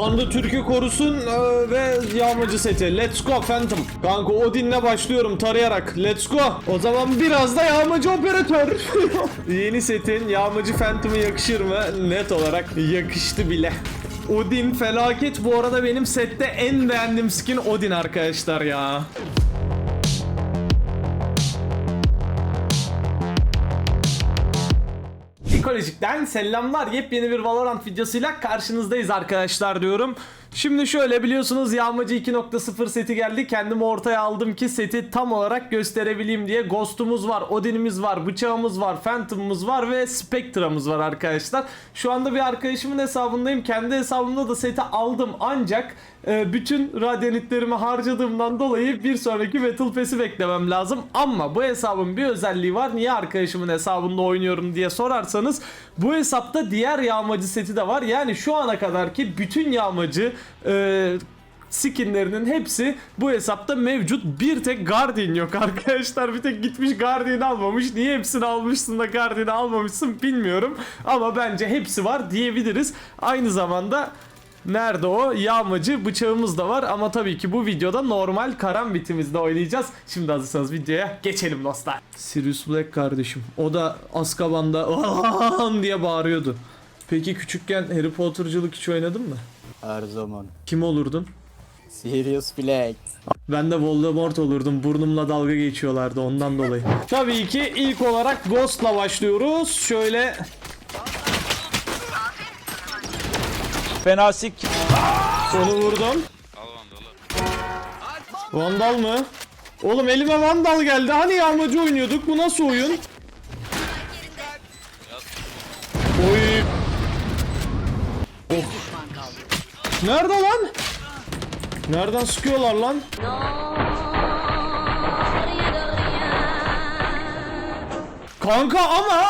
Tanrı Türk'ü korusun e, ve yağmacı seti. Let's go Phantom. Kanka Odin'le başlıyorum tarayarak. Let's go. O zaman biraz da yağmacı operatör. Yeni setin yağmacı Phantom'ı yakışır mı? Net olarak yakıştı bile. Odin felaket bu arada benim sette en beğendiğim skin Odin arkadaşlar ya. Ekolojik'ten selamlar. Yepyeni bir Valorant videosuyla karşınızdayız arkadaşlar diyorum. Şimdi şöyle biliyorsunuz Yağmacı 2.0 seti geldi. Kendimi ortaya aldım ki seti tam olarak gösterebileyim diye. Ghost'umuz var, Odin'imiz var, bıçağımız var, Phantom'umuz var ve Spectre'ımız var arkadaşlar. Şu anda bir arkadaşımın hesabındayım. Kendi hesabımda da seti aldım ancak e, bütün radyanitlerimi harcadığımdan dolayı bir sonraki Battle Pass'i beklemem lazım. Ama bu hesabın bir özelliği var. Niye arkadaşımın hesabında oynuyorum diye sorarsanız bu hesapta diğer yağmacı seti de var. Yani şu ana kadar ki bütün yağmacı e, skinlerinin hepsi bu hesapta mevcut. Bir tek Guardian yok arkadaşlar. Bir tek gitmiş Guardian almamış. Niye hepsini almışsın da Guardian'ı almamışsın bilmiyorum. Ama bence hepsi var diyebiliriz. Aynı zamanda Nerede o? Yağmacı bıçağımız da var ama tabii ki bu videoda normal karambitimizde oynayacağız. Şimdi hazırsanız videoya geçelim dostlar. Sirius Black kardeşim. O da Azkaban'da diye bağırıyordu. Peki küçükken Harry Potter'cılık hiç oynadın mı? Her zaman. Kim olurdun? Sirius Black. Ben de Voldemort olurdum. Burnumla dalga geçiyorlardı ondan dolayı. Tabii ki ilk olarak Ghost'la başlıyoruz. Şöyle Fena sik. onu vurdum. Vandal mı? Oğlum elime Vandal geldi. Hani yağmacı oynuyorduk. Bu nasıl oyun? Nerede lan? Nereden sıkıyorlar lan? Kanka ama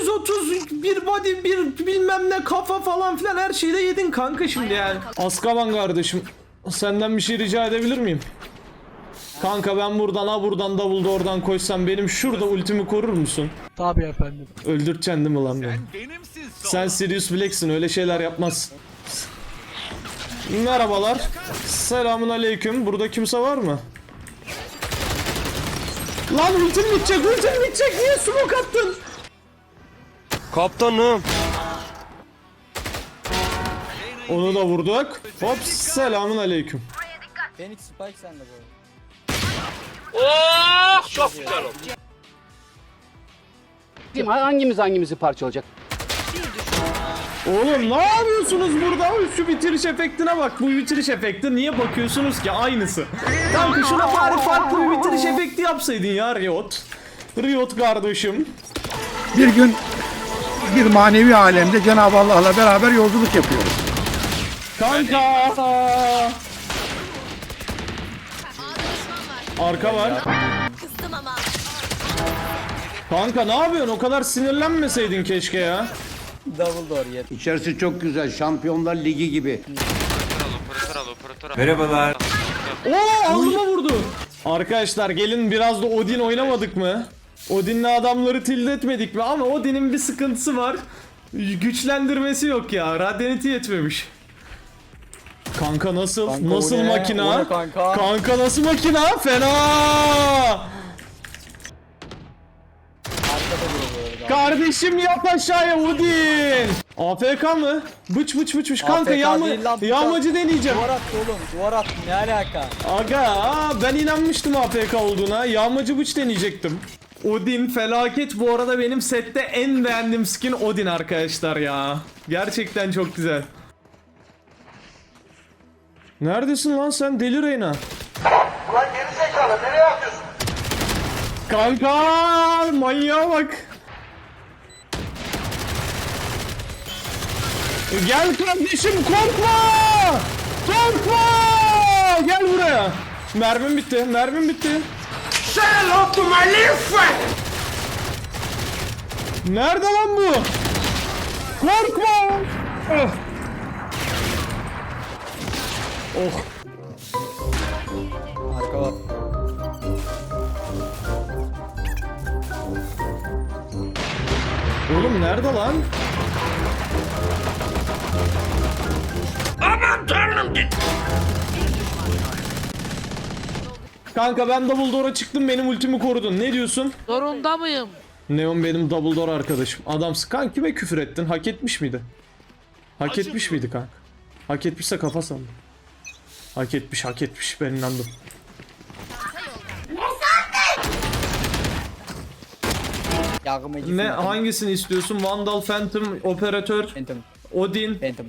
130 bir body bir bilmem ne kafa falan filan her şeyi de yedin kanka şimdi yani. Askaban kardeşim senden bir şey rica edebilir miyim? Kanka ben buradan ha buradan davulda oradan koysam benim şurada ultimi korur musun? Tabii efendim. Öldürteceksin değil mi lan beni? Sen Sirius Black'sin öyle şeyler yapmaz. Merhabalar. Selamun aleyküm. Burada kimse var mı? Lan ultim bitecek, ultim bitecek. Niye smoke attın? Kaptanım. Onu da vurduk. Hop selamun aleyküm. Phoenix Spike sende bu arada. Kim hangimiz hangimizi parçalayacak? Oğlum ne yapıyorsunuz burada? Şu bitiriş efektine bak. Bu bitiriş efekti niye bakıyorsunuz ki? Aynısı. Kanka şuna bari farklı bir bitiriş efekti yapsaydın ya Riot. Riot kardeşim. bir gün bir manevi alemde Cenab-ı Allah'la beraber yolculuk yapıyoruz. Kanka. Arka var. Kızdım ama. Kanka ne yapıyorsun? O kadar sinirlenmeseydin keşke ya. Double door yet. İçerisi çok güzel. Şampiyonlar Ligi gibi. Oo alnıma vurdu. Arkadaşlar gelin biraz da Odin oynamadık mı? Odin'le adamları tilt etmedik mi? Ama Odin'in bir sıkıntısı var. Güçlendirmesi yok ya. Radyaniti yetmemiş. Kanka nasıl? Kanka nasıl ne? makina? Kanka? Kanka nasıl makina? Fena! Kardeşim yat aşağıya Odin. AFK mı? Bıç bıç bıç bıç. Kanka AFK yağma, değil lan, bıçak. yağmacı deneyeceğim. Duvar attı oğlum. Duvar attı. Ne alaka? Aga aa, ben inanmıştım AFK olduğuna. Yağmacı bıç deneyecektim. Odin felaket bu arada benim sette en beğendiğim skin Odin arkadaşlar ya. Gerçekten çok güzel. Neredesin lan sen deli Reyna? Ulan geri zekalı nereye atıyorsun? Kanka manyağa bak. Gel kardeşim korkma. Korkma. Gel buraya. Mermim bitti. Mermim bitti. Nerede lan bu? Korkma. Oh. Oh. Arka var. Oğlum nerede lan? Ama! Kanka ben Dumbledore'a çıktım benim ultimi korudun. Ne diyorsun? Zorunda mıyım? Neon benim Dumbledore arkadaşım. Adamsın. Kanka kime küfür ettin? Hak etmiş miydi? Hak etmiş miydi kanka? Hak etmişse kafa sallı. Hak etmiş, hak etmiş. Ben inandım. Ne hangisini istiyorsun? Vandal, Phantom, Operatör, Phantom. Odin, Phantom.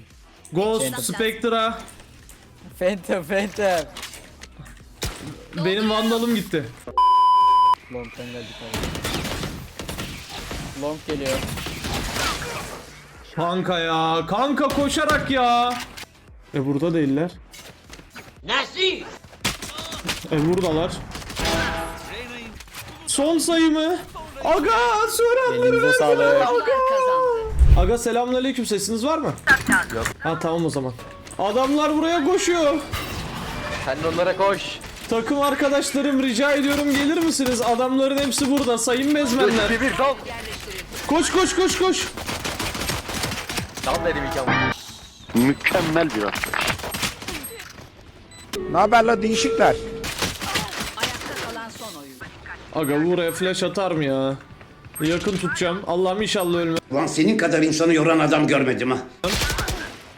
Ghost, Phantom. Spectra. Phantom. Phantom. Benim Vandal'ım gitti. Long'dan geldik abi. Long geliyor. Kanka ya. Kanka koşarak ya. E burada değiller. Nasıl? E buradalar. Son sayı mı? Aga soranları Elinize ver. sağlık. Aga. Aga selamünaleyküm sesiniz var mı? Yok. Ha tamam o zaman. Adamlar buraya koşuyor. Sen de onlara koş. Takım arkadaşlarım rica ediyorum gelir misiniz? Adamların hepsi burada sayın bezmenler. Bir bir dal. Koş koş koş koş. Dal dedim ama. Mükemmel bir atış. Ne haberler değişikler? Aga buraya flash atar mı ya? Yakın tutacağım. Allah'ım inşallah ölmem. Ulan senin kadar insanı yoran adam görmedim ha.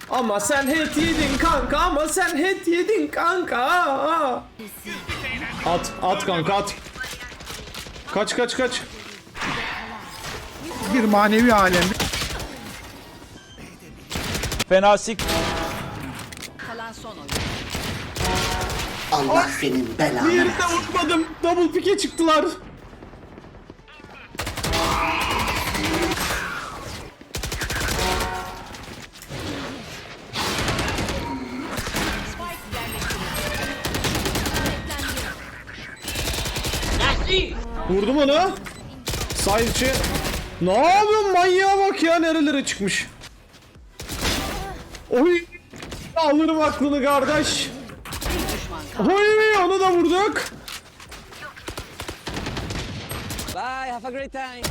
Ama sen head yedin kanka ama sen head yedin kanka. At at kanka at. Kaç kaç kaç. Bir manevi alemde Fenasik Allah senin belanı. Bir de vurmadım. Double pick'e çıktılar. Onu. Sayıcı. Ne yapıyorsun manyağa bak ya nerelere çıkmış. Oy. Alırım aklını kardeş. Oy onu da vurduk. Bye. Have a great time.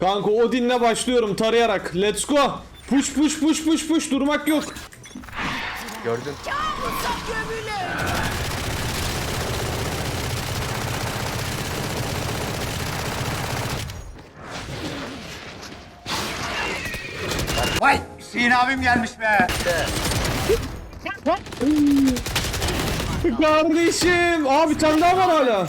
Kanka Odin'le başlıyorum tarayarak. Let's go. Push push push push push durmak yok. Gördün. Vay Hüseyin abim gelmiş be. Kardeşim. Abi bir tane daha var hala.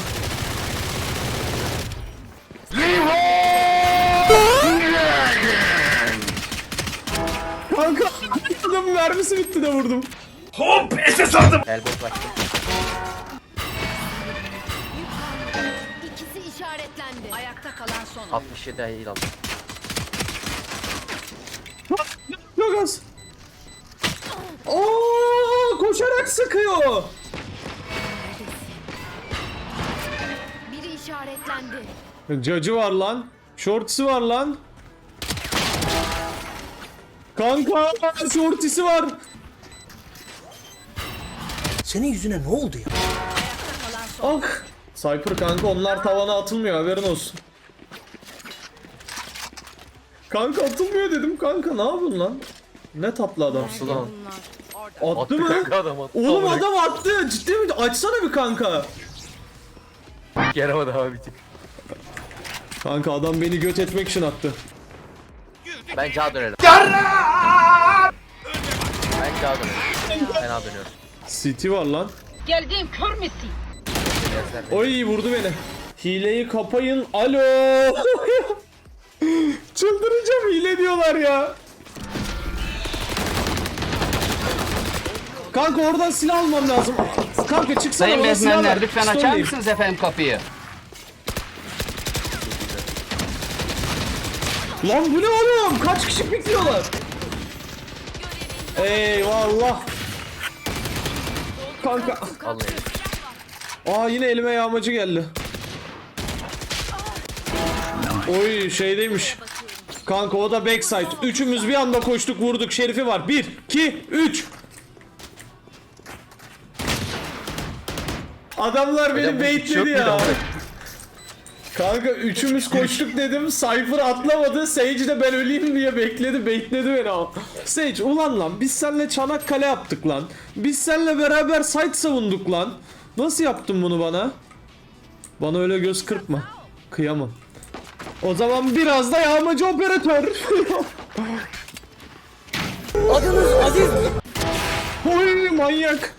Kanka mermisi bitti de vurdum. Elbow baktı. İkisi işaretlendi. Ayakta kalan son 67 ayı aldı. Çok az. Oo, koşarak sıkıyor. Biri işaretlendi. Cacı var lan. Shortisi var lan. Kanka shortisi var. Senin yüzüne ne oldu ya? Ah. Cypher kanka onlar tavana atılmıyor haberin olsun. Kanka atılmıyor dedim kanka ne yapıyorsun lan? Ne tatlı adamsın lan. Attı, Attı mı? kanka adam attı. Oğlum Amına adam attı. Ciddi mi? Açsana bir kanka. Yaramadı abi bir tık. Kanka adam beni göt etmek için attı. Bence A dönelim. Bence A dönelim. Fena dönüyoruz. City var lan. Geldiğim kör müsün? Oy vurdu beni. Hileyi kapayın. Alo. Çıldıracağım hile diyorlar ya. Kanka oradan silah almam lazım. Kanka çıksana Sayın bana silah ver. lütfen açar mısınız efendim kapıyı? Lan bu ne oğlum? Kaç kişi bekliyorlar? Eyvallah. Kanka. Aa yine elime yağmacı geldi. Oy şeydeymiş. Kanka o da backside. Üçümüz bir anda koştuk vurduk. Şerifi var. 1, 2, 3. Adamlar beni baitledi ya. Ama? Kanka üçümüz koştuk dedim. Cypher atlamadı. Sage de ben öleyim diye bekledi. Bekledi beni o. Sage ulan lan biz seninle Çanakkale yaptık lan. Biz seninle beraber site savunduk lan. Nasıl yaptın bunu bana? Bana öyle göz kırpma. Kıyamam. O zaman biraz da yağmacı operatör. Adınız Aziz. Oy manyak.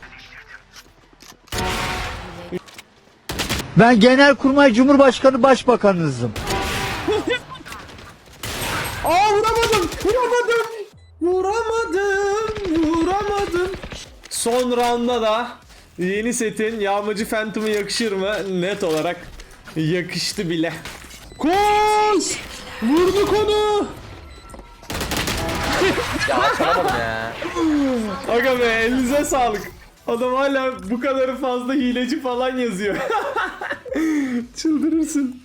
Ben Genelkurmay Cumhurbaşkanı Başbakanınızım. Aa vuramadım. Vuramadım. Vuramadım. Vuramadım. Son roundda da yeni setin yağmacı Phantom'u yakışır mı? Net olarak yakıştı bile. Koş! Vurduk onu. Ya çalamadım ya. Aga be elinize sağlık. Adam hala bu kadarı fazla hileci falan yazıyor. Çıldırırsın.